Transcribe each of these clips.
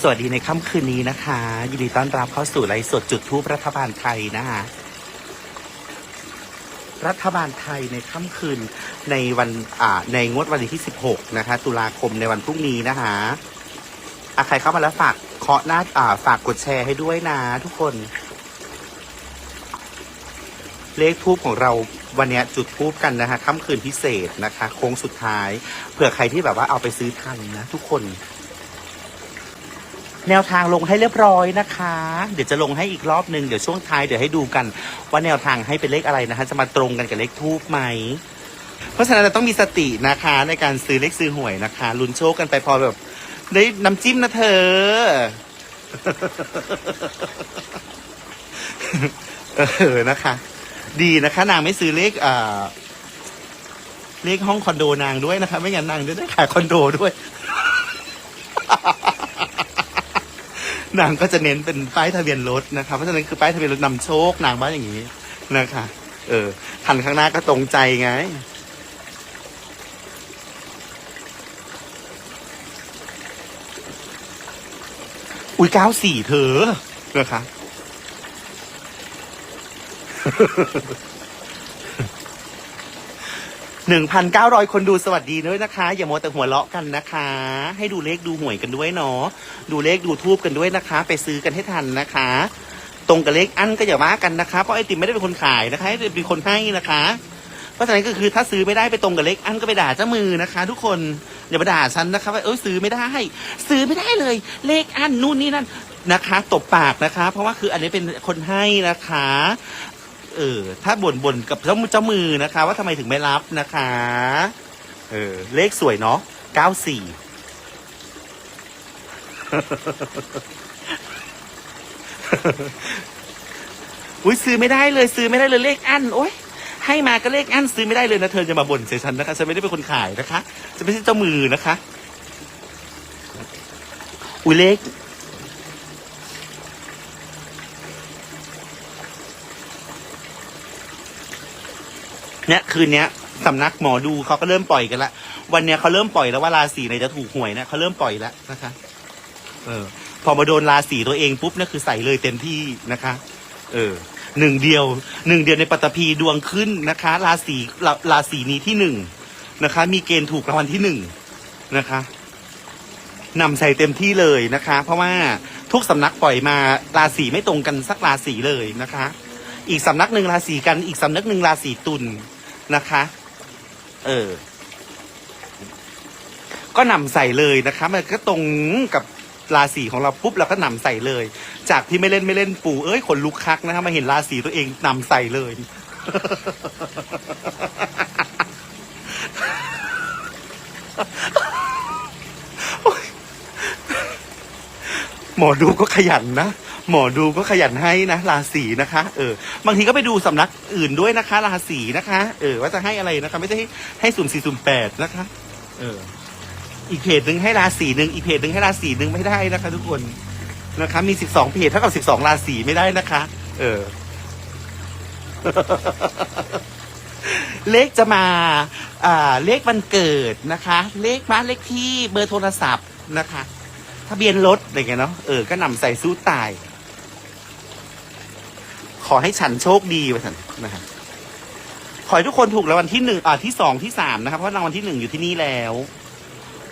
สวัสดีในค่ำคืนนี้นะคะ ยินดีต้อนรับเข้าสู่ไลฟ์สดจุดทูปรัฐบาลไทยนะคะรัฐบาลไทยในค่ำคืนในวันอ่าในงวดวันที่ 16 นะคะ ตุลาคมในวันพรุ่งนี้นะคะอะใครเข้ามาแล้วฝากเคาะหน้าอ่าฝากกดแชร์ให้ด้วยนะทุกคน เลขทูปของเราวันนี้จุดทูปกันนะคะค่ำคืนพิเศษนะคะ โค้งสุดท้าย เผื่อใครที่แบบว่าเอาไปซื้อทันนะทุกคน แนวทางลงให้เรียบร้อยนะคะ เดี๋ยวจะลงให้อีกรอบหนึ่งเดี๋ยวช่วงท้ายเดี๋ยวให้ดูกัน ว่าแนวทางให้เป็นเลขอะไรนะคะ จะมาตรงกันกับเลขทูปไหมเพราะฉะนั้นเราต้องมีสตินะคะในการซื้อเลขซื้อหวยนะคะลุ้นโชคกันไปพอแบบได้น้ำจิ้มนะเธอ เออนะคะ ดีนะคะ นางไม่ซื้อเลขอ่าเลขห้องคอนโดนางด้วยนะคะ ไม่งั้นนางจะได้ขายคอนโดด้วย นางก็จะเน้นเป็นป้ายทะเบียนรถนะคะเพราะฉะนั้นคือป้ายทะเบียนรถนำโชคนางว่าอย่างนี้นะคะ เออหันข้างหน้าก็ตรงใจไง อุ้ยเก้าสี่เธอนะคะ หนึ่งพันเก้าร้อยคนดูสวัสดีด้วยนะคะ อย่ามัวแต่หัวเราะกันนะคะ ให้ดูเลขดูหวยกันด้วยเนาะดูเลขดูทูบกันด้วยนะคะ ไปซื้อกันให้ทันนะคะ ตรงกับเลขอันก็อย่าว่ากันนะคะเพราะไอติมไม่ได้เป็นคนขายนะคะไอติมเป็นคนให้นะคะ เพราะฉะนั้นก็คือถ้าซื้อไม่ได้ไปตรงกับเลขอันก็ไปด่าเจ้ามือนะคะ ทุกคนอย่ามาด่าฉันนะคะว่าเออซื้อไม่ได้ ซื้อไม่ได้เลย เลขอันนู่นนี่นั่นนะคะ ตบปากนะคะ เพราะว่าคืออันนี้เป็นคนให้นะคะ เออ ถ้าบ่นบ่นกับเจ้าเจ้ามือนะคะ ว่าทำไมถึงไม่รับนะคะ เออ เลขสวยเนาะเก้าสี่อุ้ยซื้อไม่ได้เลยซื้อไม่ได้เลยเลขอันโอ้ยให้มาก็เลขอันซื้อไม่ได้เลยนะเธอจะมาบ่นใส่ฉันนะคะฉันไม่ได้เป็นคนขายนะคะจะไม่ใช่เจ้ามือนะคะ อุ้ยเลข เนี่ยคืนเนี้ยสำนักหมอดูเขาก็เริ่มปล่อยกันละวันเนี้ยเขาเริ่มปล่อยแล้วว่าราศีไหนจะถูกหวยนะเขาเริ่มปล่อยแล้วนะคะ เออ พอมาโดนราศีตัวเองปุ๊บเนี่ยคือใส่เลยเต็มที่นะคะ เออหนึ่งเดียวหนึ่งเดียวในปัตตภีดวงขึ้นนะคะ ราศีราราศีนี้ที่หนึ่งนะคะ มีเกณฑ์ถูกรางวัลที่หนึ่งนะคะนำใส่เต็มที่เลยนะคะ เพราะว่าทุกสำนักปล่อยมาราศีไม่ตรงกันสักราศีเลยนะคะ อีกสำนักหนึ่งราศีกันอีกสำนักหนึ่งราศีตุล นะคะ เออ ก็นำใส่เลยนะคะ มันก็ตรงกับราศีของเราปุ๊บเราก็นำใส่เลย จากที่ไม่เล่นไม่เล่นปู่เอ้ยขนลุกคักนะคะมาเห็นราศีตัวเองนำใส่เลย หมอดูก็ขยันนะ หมอดูก็ขยันให้นะราศีนะคะ เออ บางทีก็ไปดูสำนักอื่นด้วยนะคะ ราศีนะคะ เออ ว่าจะให้อะไรนะคะ ไม่ใช่ให้ให้สุ่มสี่สุ่มแปดนะคะ เออ อีกเพจหนึ่งให้ราศีหนึ่งอีกเพจหนึ่งให้ราศีหนึ่งไม่ได้นะคะ ทุกคนนะคะ มีสิบสองเพจเท่ากับสิบสองราศีไม่ได้นะคะ เออ เลขจะมาอ่าเลขวันเกิดนะคะ เลขบ้านเลขที่เบอร์โทรศัพท์นะคะ ทะเบียนรถอะไรเงี้ยเนาะเออก็นำใส่สู้ตาย อให้ฉันโชคดีไปสันนะครับขอให้ทุกคนถูกรางวัลที่หนึ่งอ่าที่สองที่สามนะครับ เพราะรางวัลที่หนึ่งอยู่ที่นี่แล้ว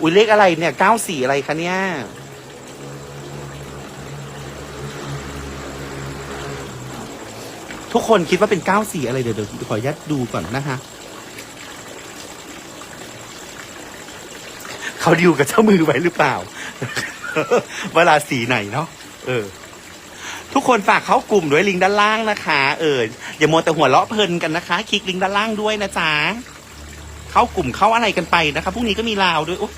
อุ้ยเลขอะไรเนี่ยเก้าสี่อะไรคะเนี่ยทุกคนคิดว่าเป็นเก้าสี่อะไรเดี๋ยวเดี๋ยวขออนุญาตดูก่อนนะคะเขาดิวกับเจ้ามือไว้หรือเปล่า เวลาสีไหนเนาะเออ ทุกคนฝากเข้ากลุ่มด้วยลิงก์ด้านล่างนะคะ เอออย่ามัวแต่หัวเราะเพลินกันนะคะ คลิกลิงก์ด้านล่างด้วยนะจ๊ะเข้ากลุ่มเข้าอะไรกันไปนะคะพรุ่งนี้ก็มีลาวด้วยโอ๊ย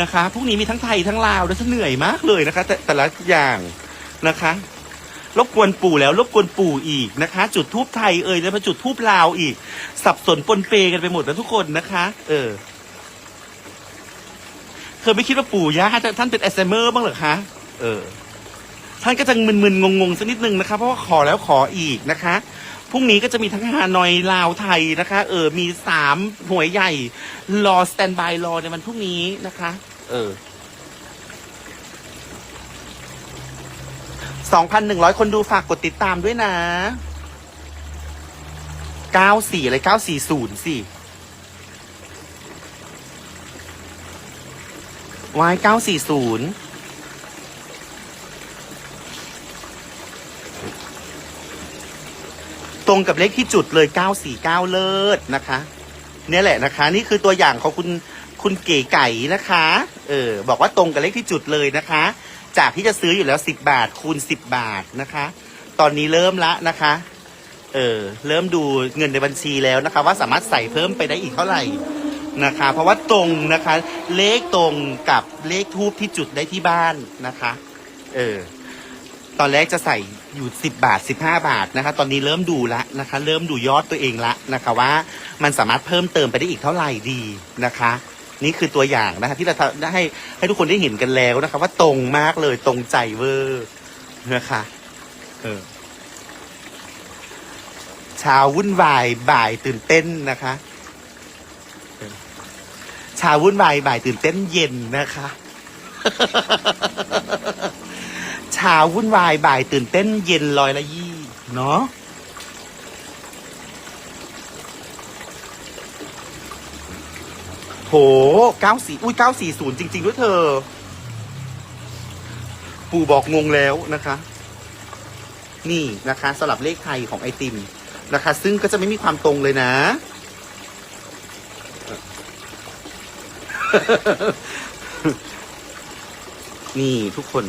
นะคะพรุ่งนี้มีทั้งไทยทั้งลาวด้วยฉันเหนื่อยมากเลยนะคะ แต่แต่ละอย่างนะคะรบกวนปู่แล้วรบกวนปู่อีกนะคะ จุดทูบไทยเอ่ยแล้วมาจุดทูบลาวอีก สับสนปนเปกันไปหมดแล้วทุกคนนะคะ เออเคยไม่คิดว่าปู่ย่าท่านเป็นอัลไซเมอร์บ้างหรอคะเออ ท่านก็จะมึนๆงงๆสักนิดนึงนะคะเพราะว่าขอแล้วขออีกนะคะพรุ่งนี้ก็จะมีทั้งฮานอยลาวไทยนะคะ เออมีสามหวยใหญ่ รอสแตนบายรอในวันพรุ่งนี้นะคะ เออสองพันหนึ่งร้อยคนดูฝากกดติดตามด้วยนะเก้าสี่อะไรเก้าสี่ศูนย์สิวายเก้าสี่ศูนย์ ตรงกับเลขที่จุดเลยเก้าสี่เก้าเลิศนะคะ เนี่ยแหละนะคะ นี่คือตัวอย่างของคุณคุณเก๋ไก่นะคะ เออ บอกว่าตรงกับเลขที่จุดเลยนะคะ จากที่จะซื้ออยู่แล้วสิบบาทคูณสิบบาทนะคะ ตอนนี้เริ่มละนะคะ เออ เริ่มดูเงินในบัญชีแล้วนะคะ ว่าสามารถใส่เพิ่มไปได้อีกเท่าไหร่นะคะ เพราะว่าตรงนะคะ เลขตรงกับเลขทูบที่จุดได้ที่บ้านนะคะ เออ ตอนแรกจะใส่อยู่สิบบาทสิบห้าบาทนะคะ ตอนนี้เริ่มดูละนะคะ เริ่มดูยอดตัวเองละนะคะ ว่ามันสามารถเพิ่มเติมไปได้อีกเท่าไหร่ดีนะคะ นี่คือตัวอย่างนะคะที่เราได้ให้ให้ทุกคนได้เห็นกันแล้วนะคะ ว่าตรงมากเลยตรงใจเวอร์นะคะเออเช้าวุ่นวายบ่ายตื่นเต้นนะคะเช้าวุ่นวายบ่ายตื่นเต้นเย็นนะคะ เช้าวุ่นวายบ่ายตื่นเต้นเย็นลอยละยี่ เนาะโหเก้าสี่อุ้ยเก้าสี่ศูนย์จริง ๆ ด้วยเธอ ปู่บอกงงแล้วนะคะ นี่นะคะสลับเลขไทยของไอติมนะคะ ซึ่งก็จะไม่มีความตรงเลยนะ นี่ทุกคน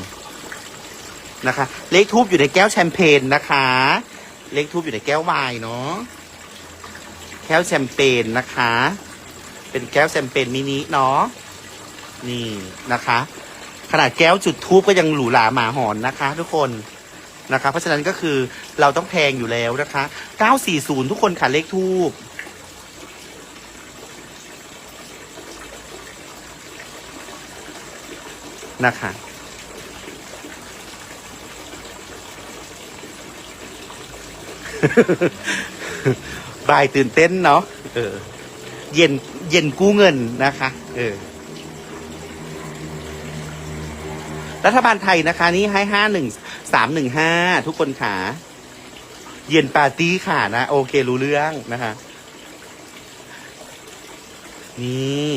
นะคะ เลขทูบอยู่ในแก้วแชมเปญนะคะ เลขทูบอยู่ในแก้วไวน์เนาะแก้วแชมเปญนะคะ เป็นแก้วแชมเปญมินิเนาะนี่นะคะ ขนาดแก้วจุดทูบก็ยังหรูหราหมาหอนนะคะ ทุกคนนะคะ เพราะฉะนั้นก็คือเราต้องแพงอยู่แล้วนะคะ 940 ทุกคนค่ะเลขทูบนะคะ บ่ายตื่นเต้นเนาะเออ เย็นเย็นกู้เงินนะคะ เออ รัฐบาลไทยนะคะ นี่ให้ห้าหนึ่งสามหนึ่งห้าทุกคนขาเย็นปาร์ตี้ค่ะนะ โอเครู้เรื่องนะคะนี่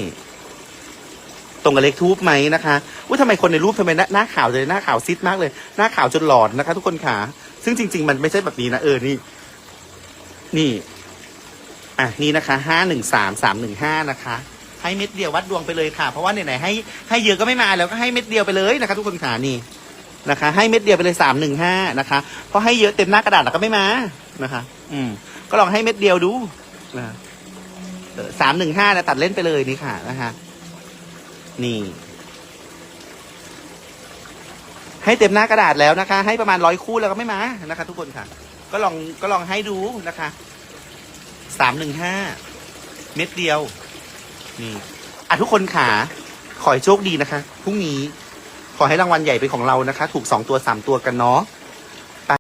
ตรงกับเลขทูบไหมนะคะอุ้ยทำไมคนในรูปทำไมหน้าหน้าขาวเลยหน้าขาวซิดมากเลย หน้าขาวจนหลอนนะคะ ทุกคนขาซึ่งจริง ๆ มันไม่ใช่แบบนี้นะเออนี่ นี่ อะนี่นะคะห้าหนึ่งสามสามหนึ่งห้านะคะ ให้เม็ดเดียววัดดวงไปเลยค่ะ เพราะว่าไหนๆให้ให้เยอะก็ไม่มาแล้วก็ให้เม็ดเดียวไปเลยนะคะ ทุกคนขานี่นะคะ ให้เม็ดเดียวไปเลยสามหนึ่งห้านะคะเพราะให้เยอะเต็มหน้ากระดาษแล้วก็ไม่มานะคะ อืม ก็ลองให้เม็ดเดียวดูนะสามหนึ่งห้านะตัดเล่นไปเลยนี่ค่ะนะคะนี่ ให้เต็มหน้ากระดาษแล้วนะคะ ให้ประมาณร้อยคู่แล้วก็ไม่มานะคะ ทุกคนค่ะ ก็ลองก็ลองให้ดูนะคะสามหนึ่งห้าเม็ดเดียว นี่อะทุกคนขาขอให้โชคดีนะคะพรุ่งนี้ขอให้รางวัลใหญ่เป็นของเรานะคะ ถูกสองตัวสามตัวกันเนาะ